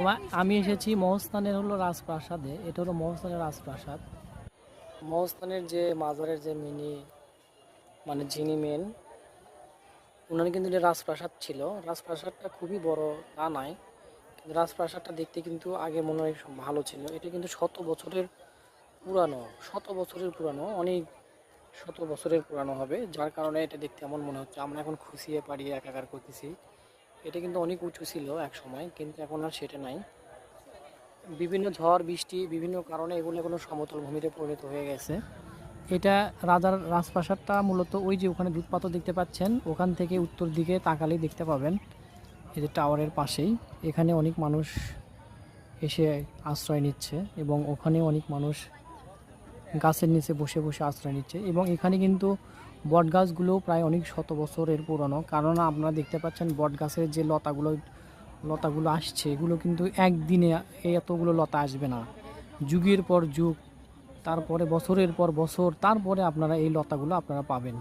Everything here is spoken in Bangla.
আমা- এসেছি মহস্থানের হলো রাজপ্রাসাদে। এটা হলো মহস্থানের রাজপ্রাসাদ। মহস্থানের যে মাজারের যে মিনি মানে যিনি মেন ওনার কিন্তু যে রাজপ্রাসাদ ছিল। রাজপ্রাসাদটা খুবই বড়, তা নয়। কিন্তু রাজপ্রাসাদটা দেখতে কিন্তু আগে মনে হয় ভালো ছিল। এটা কিন্তু শত বছরের পুরানো, শত বছরের পুরানো, অনেক শত বছরের পুরানো হবে। যার কারণে এটা দেখতে এমন মনে হচ্ছে। আমরা এখন খুশিয়ে পাড়িয়ে একাকার করতেছি। এটা কিন্তু অনেক উঁচু ছিল এক সময়, কিন্তু এখন আর সেটা নাই। বিভিন্ন ঝড়, বৃষ্টি, বিভিন্ন কারণে এগুলো কোনো সমতল ভূমিতে পরিণত হয়ে গেছে। এটা রাজার রাজপ্রাসাদটা মূলত ওই যে ওখানে দুধপাতর দেখতে পাচ্ছেন, ওখান থেকে উত্তর দিকে তাকালেই দেখতে পাবেন। এই যে টাওয়ারের পাশেই, এখানে অনেক মানুষ এসে আশ্রয় নিচ্ছে এবং ওখানে অনেক মানুষ গাছের নিচে বসে বসে আশ্রয় নিচ্ছে এবং এখানে কিন্তু বট গাছগুলো প্রায় অনেক শত বছরের পুরনো। কারণ আপনারা দেখতে পাচ্ছেন বট গাছের যে লতাগুলো লতাগুলো আসছে, এগুলো কিন্তু একদিনে এতগুলো লতা আসবে না। যুগের পর যুগ, তারপরে বছরের পর বছর, তারপরে আপনারা এই লতাগুলো আপনারা পাবেন।